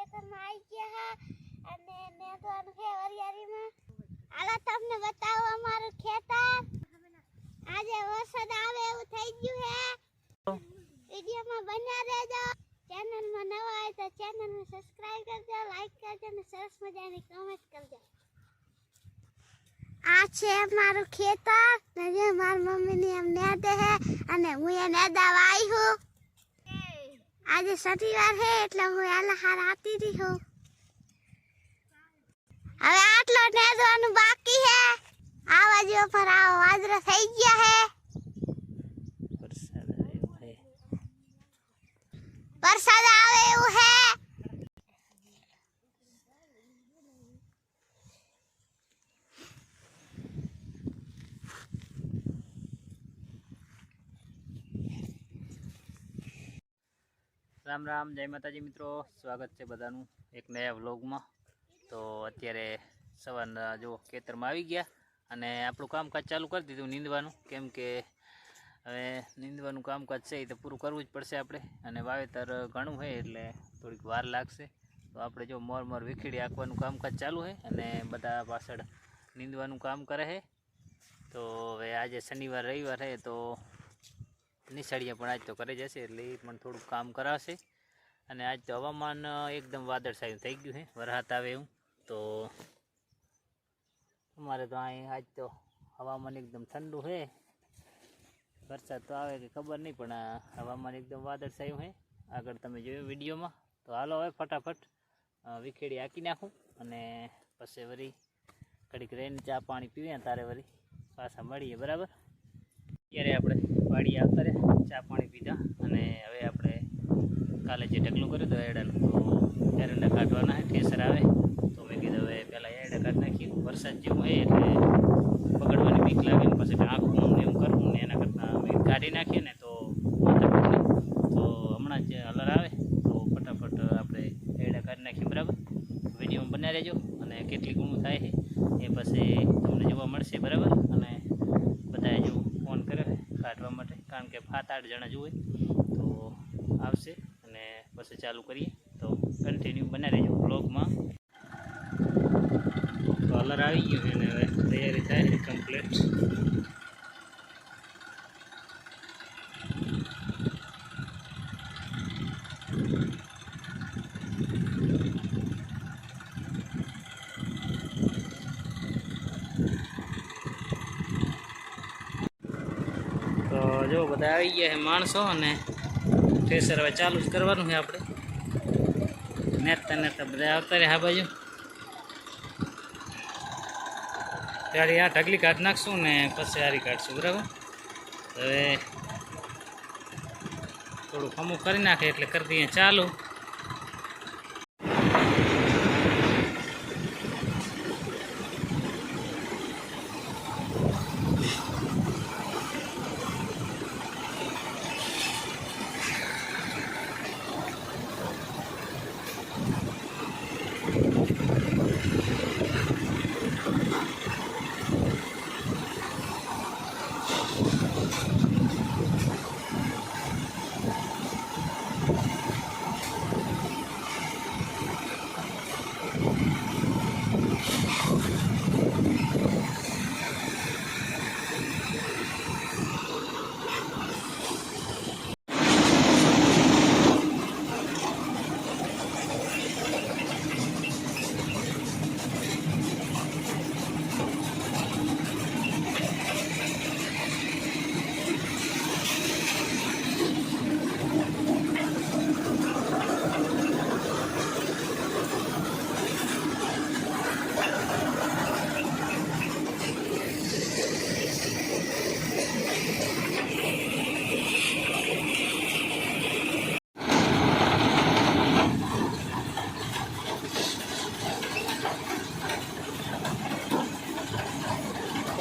ખેતરમાં આવી ગયા હા, અને નેદવાનું છે વરિયાળીમાં. આલા તમને બતાવો અમારું ખેતર. આજે વરસાદ આવે એવું થઈ ગયું હે વિડીયોમાં બન્યા રહેજો. ચેનલમાં નવા હોય તો ચેનલને સબસ્ક્રાઇબ કરજો લાઈક કરજો, અને સરસ મજાની કમેન્ટ કરજો. આ છે મારું ખેતર. ને મમ્મી મમ્મીની એમ નેદે હે અને હું એ નેદાવા આવી હું. આજે શનિવાર છે એટલે હું આલા હાર આપી રહી હું. હવે આટલો નેદવાનું બાકી હે. આ બાજુ પર આવો વાદળો થઈ ગયા હે. વરસાદ આવે એવું છે વરસાદ આવે એવું હે રામ રામ, જય માતાજી મિત્રો. સ્વાગત છે બધાનું એક નયા વ્લોગમાં. તો અત્યારે સવારના જો ખેતરમાં આવી ગયા અને આપણું કામકાજ ચાલુ કરી દીધું નીંદવાનું. કેમ કે હવે નીંદવાનું કામકાજ છે એ તો પૂરું કરવું જ પડશે આપણે. અને વાવેતર ઘણું હોય એટલે થોડીક વાર લાગશે. તો આપણે જો મોર મોર વિખેડી આંકવાનું કામકાજ ચાલુ છે અને બધા પાછળ નીંદવાનું કામ કરે છે. તો હવે આજે શનિવાર, રવિવાર છે તો નિશાળીએ પણ આજ તો કરે જશે એટલે એ પણ થોડુંક કામ કરાવશે અને આજ તો હવામાન એકદમ વાદળછાયું થઈ ગયું છે વરસાદ આવે એવું. તો અમારે તો અહીં આજ તો હવામાન એકદમ ઠંડુ છે વરસાદ તો આવે કે ખબર નહીં, પણ હવામાન એકદમ વાદળછાયું છે આગળ તમે જોયું વિડીયોમાં. તો હાલો હવે ફટાફટ વિખેડી હાંકી નાખું. અને પછી વળી ઘડીક રહીને ચા પાણી પીવે ને તારે વળી પાછા મળીએ, બરાબર? અત્યારે આપણે વાડી આવતા રહે, ચા પાણી પીધા અને હવે આપણે કાલે જે ઢગલું કર્યું હતું એડાનું, તો એરંડા કાઢવાના છે ઠેસર આવે, તો મેં કીધું હવે પહેલાં એરંડા કાઢી નાખીએ, વરસાદ જેવું હોય એટલે પકડવાની બીક લાગે ને પછી આંખું ને એમ કરવું ને એના કરતાં અમે કાઢી નાખીએ ને તો. તો હમણાં જ અલર આવે, તો ફટાફટ આપણે એરંડા કાઢી નાખીએ બરાબર વિડીયોમાં બનાવી રહેજો અને કેટલી ગુણું થાય છે, એ પછી તમને જોવા મળશે બરાબર અને બધાએ જો ફોન કર્યો છે કાઢવા માટે કારણ કે સાત આઠ જણા જુએ તો આવશે અને પછી ચાલુ કરીએ. તો કન્ટિન્યુ બનાવી રહેજો બ્લોગમાં કલર આવી ગયો અને હવે તૈયારી થાય કમ્પ્લીટ તો જો બધા આવી ગયા છે માણસો અને થ્રેસર હવે ચાલુ જ કરવાનું છે આપણે. નેતા નેતા બધા આવતા રહ્યા આ બાજુ. ત્યારે આ ઢગલી કાઢ નાખશું ને પછી હારી કાઢશું, બરાબર? હવે થોડુંક અમુક કરી નાખે એટલે કરી દઈએ ચાલુ.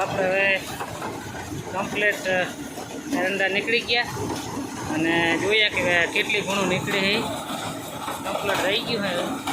આપણે હવે કમ્પ્લેટ એરંડા નીકળી ગયા. અને જોઈએ કે કેટલી ઘણું નીકળી કમ્પ્લેટ રહી ગયું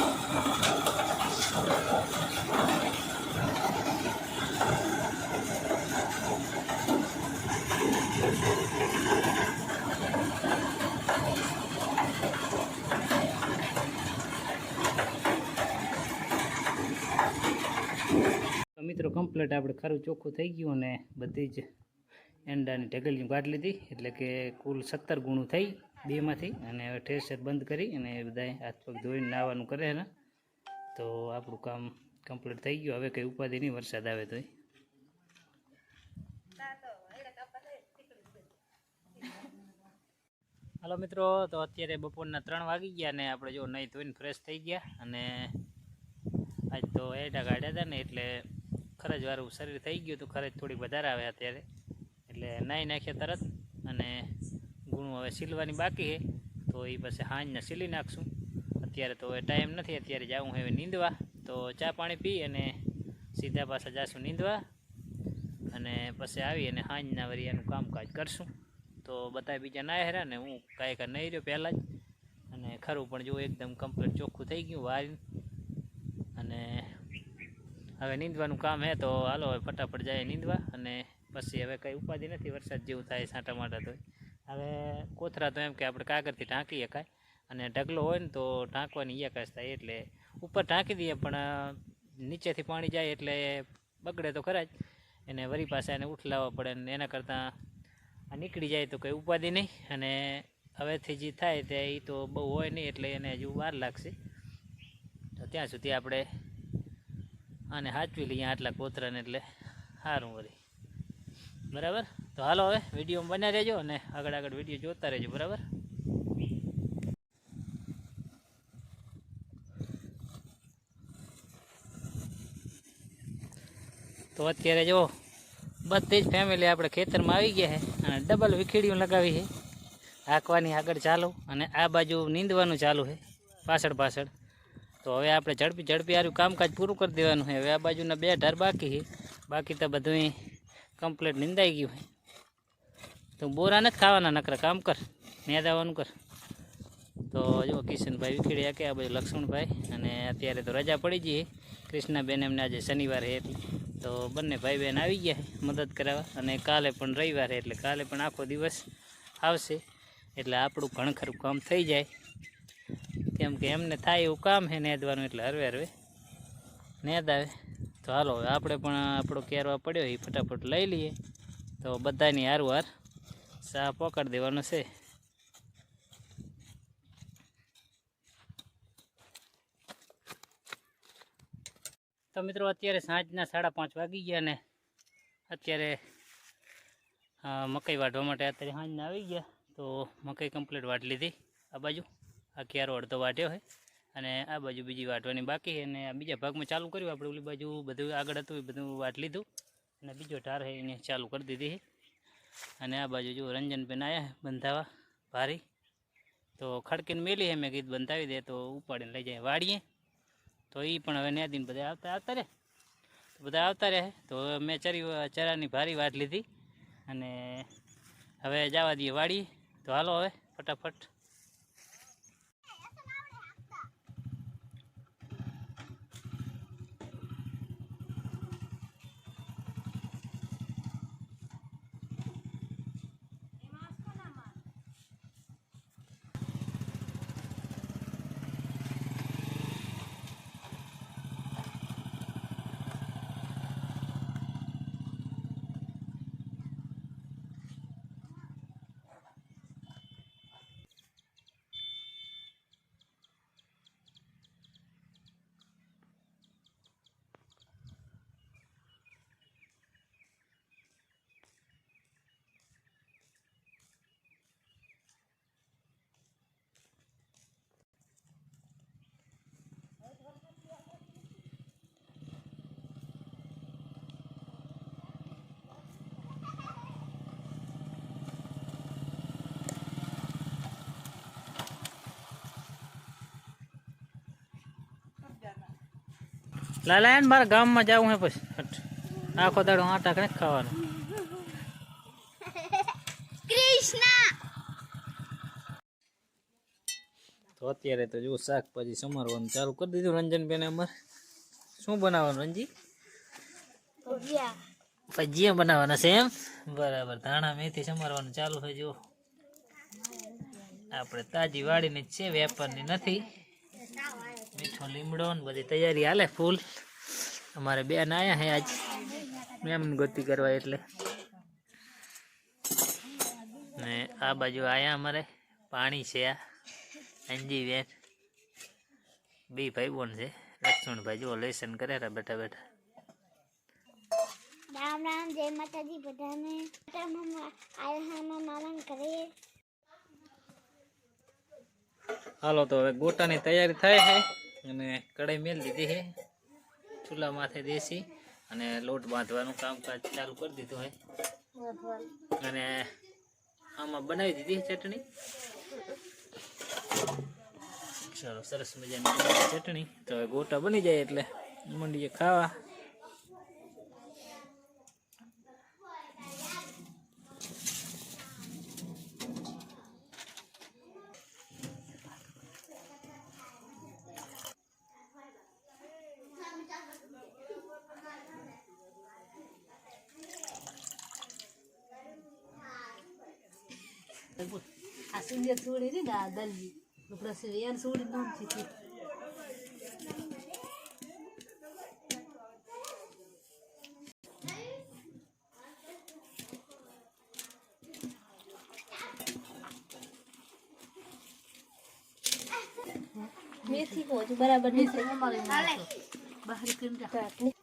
છે કમ્પ્લીટ આપણે ખરું ચોખ્ખું થઈ ગયું અને બધી જ એંડાની ઢગલિયું કાઢી લીધી. એટલે કે કુલ સત્તર ગુણું થઈ બેમાંથી અને હવે ઠેસર બંધ કરી અને બધાએ હાથ પગ ધોઈને નાવાનું કરે ને. તો આપણું કામ કમ્પ્લીટ થઈ ગયું. હવે કંઈ ઉપાધિ નહીં, વરસાદ આવે તોય. હાલો મિત્રો, તો અત્યારે બપોરના ત્રણ વાગી ગયા ને આપણે જો નહીં ધોઈને ફ્રેશ થઈ ગયા અને આજ તો એડા કાઢ્યા હતા ને એટલે ખરજવાળું શરીર થઈ ગયું હતું ખરજ થોડી વધારે આવે અત્યારે. એટલે નાહી નાખ્યા તરત અને ગુણું હવે સીલવાની બાકી છે. તો એ પછી હાંજને સીલી નાખશું. અત્યારે તો હવે ટાઈમ નથી, અત્યારે જાઉં હવે નીંદવા. તો ચા પાણી પી અને સીધા પાછા જાશું નીંદવા. અને પછી આવી અને હાંજના વળી એનું કામકાજ કરશું. તો બધા બીજા ના હેરા ને હું કાંઈ કાંઈ નહીં રહ્યો પહેલાં જ. અને ખરું પણ જો એકદમ કમ્પ્લીટ ચોખ્ખું થઈ ગયું વારી અને હવે નીંદવાનું કામ હે તો હાલો હવે ફટાફટ જાય નીંદવા અને પછી હવે કંઈ ઉપાધિ નથી, વરસાદ જેવું થાય સાંટા માટા તો. હવે કોથરા તો એમ કે આપણે કાગળથી ઢાંકી શકાય અને ઢગલો હોય ને તો ઢાંકવાની ઈયાકાશ થાય એટલે ઉપર ઢાંકી દઈએ પણ નીચેથી પાણી જાય એટલે બગડે તો ખરા જ. એને વરી પાસે એને ઉઠલાવવા પડે ને એના કરતાં આ નીકળી જાય તો કંઈ ઉપાધિ નહીં અને હવેથી જે થાય તે એ તો બહુ હોય નહીં એટલે એને હજુ વાર લાગશે. તો ત્યાં સુધી આપણે આને હાચવી લઈએ આટલા કોતરાને એટલે સારું વળી. બરાબર? તો હાલો હવે વિડીયોમાં બનાવી રહેજો અને આગળ આગળ વીડિયો જોતા રહેજો, બરાબર? તો અત્યારે જો બધી જ ફેમિલી આપણે ખેતરમાં આવી ગયા છે અને ડબલ વિખેડીઓ લગાવી છે. હાંકવાની આગળ ચાલુ અને આ બાજુ નીંદવાનું ચાલુ છે, પાછળ પાછળ. તો હવે આપણે ઝડપી ઝડપી આરું કામકાજ પૂરું કરી દેવાનું છે. હવે આ બાજુના બે ઢાર બાકી છે. બાકી તો બધું કમ્પ્લીટ નિંદાઈ ગયું હોય તો બોરા નથી ખાવાના, નકરા કામ કર નેદાવાનું કર. તો જો કિશનભાઈ વિખેડ્યા કે આ બાજુ લક્ષ્મણભાઈ. અને અત્યારે તો રજા પડી જઈએ કૃષ્ણાબેન એમને આજે શનિવાર છે એટલે. તો બંને ભાઈ બહેન આવી ગયા મદદ કરાવવા. અને કાલે પણ રવિવાર એટલે કાલે પણ આખો દિવસ આવશે. એટલે આપણું ઘણું ખરું કામ થઈ જાય. કેમ કે એમને થાય એવું કામ છે નેદવાનું એટલે હરવે હરવે. નેદ આવે તો હાલો, હવે આપણે પણ આપણો કેરવા પડ્યો એ ફટાફટ લઈ લઈએ. તો બધાની હારું હાર સા પકડી દેવાનો છે. તો મિત્રો, અત્યારે સાંજના સાડા પાંચ વાગી ગયા ને અત્યારે મકાઈ વાઢવા માટે અત્યારે સાંજના આવી ગયા. તો મકાઈ કમ્પ્લીટ વાટ લીધી. આ બાજુ. આ ક્યારો અડધો વાટ્યો છે અને આ બાજુ બીજી વાટવાની બાકી અને આ બીજા ભાગમાં ચાલુ કર્યું. આપણે ઓલી બાજુ બધું આગળ હતું એ બધું વાટ લીધું. અને બીજો ઢાર છે એને ચાલુ કરી દીધી અને આ બાજુ જો રંજનબેન આવ્યા બંધાવા ભારી. તો ખડકીને મેલી છે મેં કીધું બંધાવી દે તો ઉપાડીને લઈ જાય વાડીએ. તો એ પણ હવે ન્યાદીને બધા આવતા આવતા રહે બધા આવતા રહે તો મેં ચરી ચરાની ભારી વાટ લીધી. અને હવે જવા દઈએ વાડી તો હાલો હવે, ફટાફટ. લાલા ને મારા ગામમાં જવું હે પછી. હટ. આખો દાડો આટા કણે ખાવાનો. કૃષ્ણ! તો અત્યારે તો જો શાકભાજી સમારવાનું ચાલુ કરી દીધું રંજનબેન અમારે. શું બનાવવાનું રંજી? ભજીયા. બનાવવાના છે એમ? બરાબર ધાણા મેથી સમારવાનું ચાલુ છે જો આપણે તાજી વાડીની જ છે વેપારની નથી. મીઠો લીમડો ને બધી તૈયારી હાલે ફૂલ. અમારે બેન આવ્યા હે આજ. મેમ ગતિ કરવા એટલે. ને આ બાજુ આયા અમારે. પાણી છે આ. અંજી વેર બે ભાઈ બોન છે. લક્ષ્મણભાઈ જુઓ લેસન કરે રહ્યા બેઠા બેઠા. રામ રામ જય માતાજી બધાને. આયા હાલો તો હવે ગોટાની તૈયારી થાય છે અને કઢાઈ મેળ દીધી છે ચૂલા માથે દેશી અને લોટ બાંધવાનું કામકાજ ચાલુ કરી દીધું હોય અને આમાં બનાવી દીધી ચટણી. ચાલો, સરસ મજાની ચટણી. તો હવે ગોટા બની જાય એટલે મંડીએ ખાવા. આ દલજી પછી એને સોડી નામ છે તે. મેથી છું બરાબર અમારે બહાર કરીને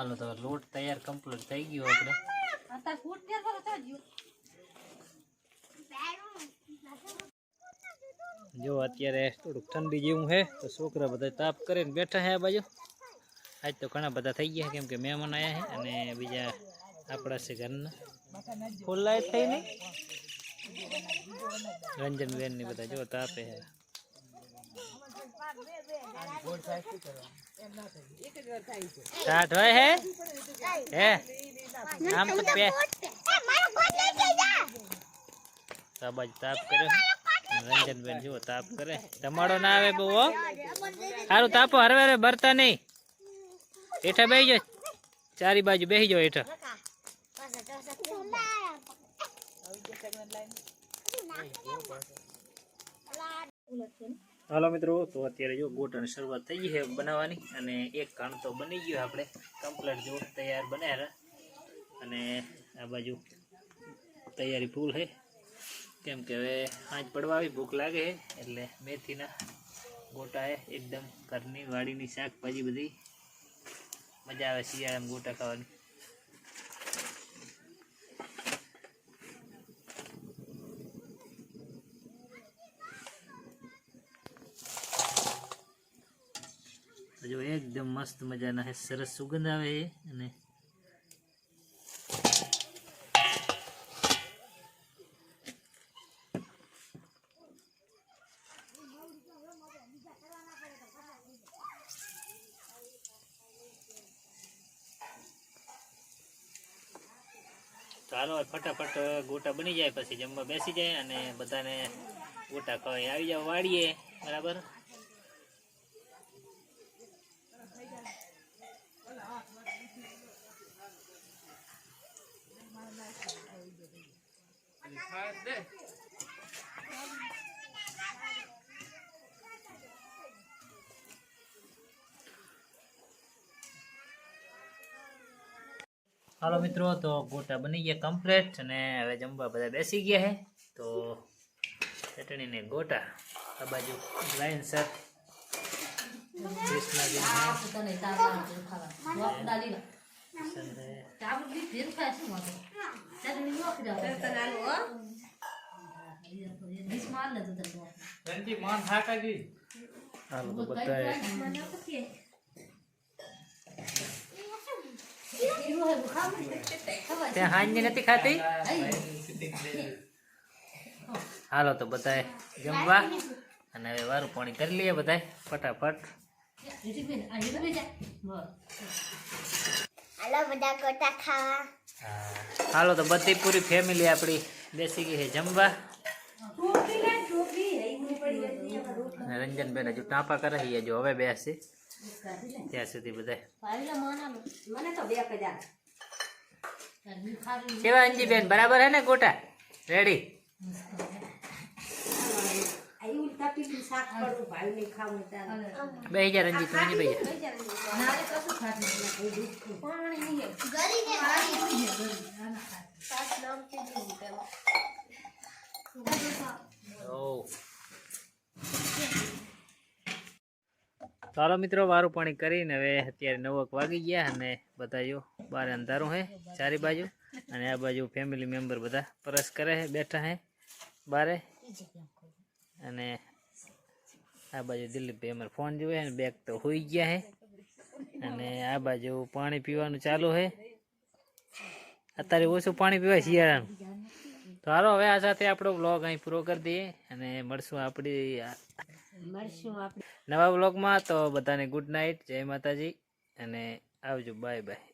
હાલો તો લોટ તૈયાર કમ્પ્લીટ થઈ ગયો આપણે. જો. અત્યારે થોડુંક ઠંડી જેવું છે તો છોકરા બધા તાપ કરીને બેઠા છે આ બાજુ. આજ તો ઘણા બધા થઈ ગયા કેમ કે મહેમાન આવ્યા છે અને બીજા આપણા છે ઘરના. ફૂલ લાઈટ થઈ નહીં રંજનબેનની બધા જો તાપે છે. સ્ટાર્ટ હોય હે? હે? આમ તો પે એ મારો કોટ લઈ જા તો તાપ કરે. રંજનબેન જુઓ, તાપ કરે. ધમાડો ના આવે બહુ સારું તાપો હરવે હરવે, બરતા નહીં. હેઠા બેહી જાઓ. ચારી બાજુ બેહી જાઓ હેઠા. હાલો મિત્રો, તો અત્યારે જો ગોટણ શરૂઆત થઈ ગઈ છે બનાવવાની અને એક કાણ તો બની ગયું આપણે. કમ્પ્લેટ જો તૈયાર બનાવ્યા અને આ બાજુ તૈયારી ફૂલ છે. કેમ કે હવે આજ પડવા આવી, ભૂખ લાગે એટલે મેથીના ગોટા છે એકદમ ઘરની વાડીની શાકભાજી બધી. મજા આવે શિયાળામાં ગોટા ખાવાની તો જો એકદમ મસ્ત મજાના છે સરસ સુગંધ આવે છે અને ચાલો ફટાફટ ગોટા બની જાય પછી, જમવા બેસી જાય અને બધાને ગોટા ખવાય. આવી જાવ વાળીએ, બરાબર? હાલો મિત્રો તો ગોટા બની ગયા કમ્પ્લીટ અને હવે જમવા બધા બેસી ગયા છે તો ચટણી ને ગોટા આ બાજુ લાઈન સર કૃષ્ણાજી હાલો તો બધા. ત્યાં હાંજની નથી ખાતી હાલો તો બધાએ જમવા અને હવે વારું પાણી કરી લઈએ બધાએ ફટાફટ હાલો, બધા હાલો, તો બધી પૂરી ફેમિલી આપણી બેસી ગઈ છે. જમવા? રંજનબેન હજુ ટાંપા કરે જો, હવે બેસી. ત્યાં સુધી બધા. કેવા અંજીબેન? બરાબર હે ને ગોટા? રેડી એવું શાક કરું ભાઈ નહીં ખાવું ત્યારે. બે હજાર અંજી તું અંજી બે હજાર. નારે કશું ખાતી નથી. પાણી નહીં. ગરી ને ગરી. આના ખાતી. ઓહ. ચાલો મિત્રો વારું પાણી કરીને હવે અત્યારે નવક વાગી ગયા અને બધા જો બાર અંધારું હે ચારી બાજુ. અને આ બાજુ ફેમિલી મેમ્બર બધા પરસ કરે હે બેઠા હે બારે. અને આ બાજુ દિલીપભાઈ અમારે ફોન જોવે અને બેગ તો હોઈ ગયા હે અને આ બાજુ પાણી પીવાનું ચાલુ હે અત્યારે ઓછું પાણી પીવાય શિયાળાનું. તો હાલો હવે આ સાથે આપણો બ્લોગ અહીં પૂરો કરી દઈએ અને મળશું આપણી નવા બ્લોગમાં તો બધાને ગુડ નાઇટ જય માતાજી. અને આવજો બાય બાય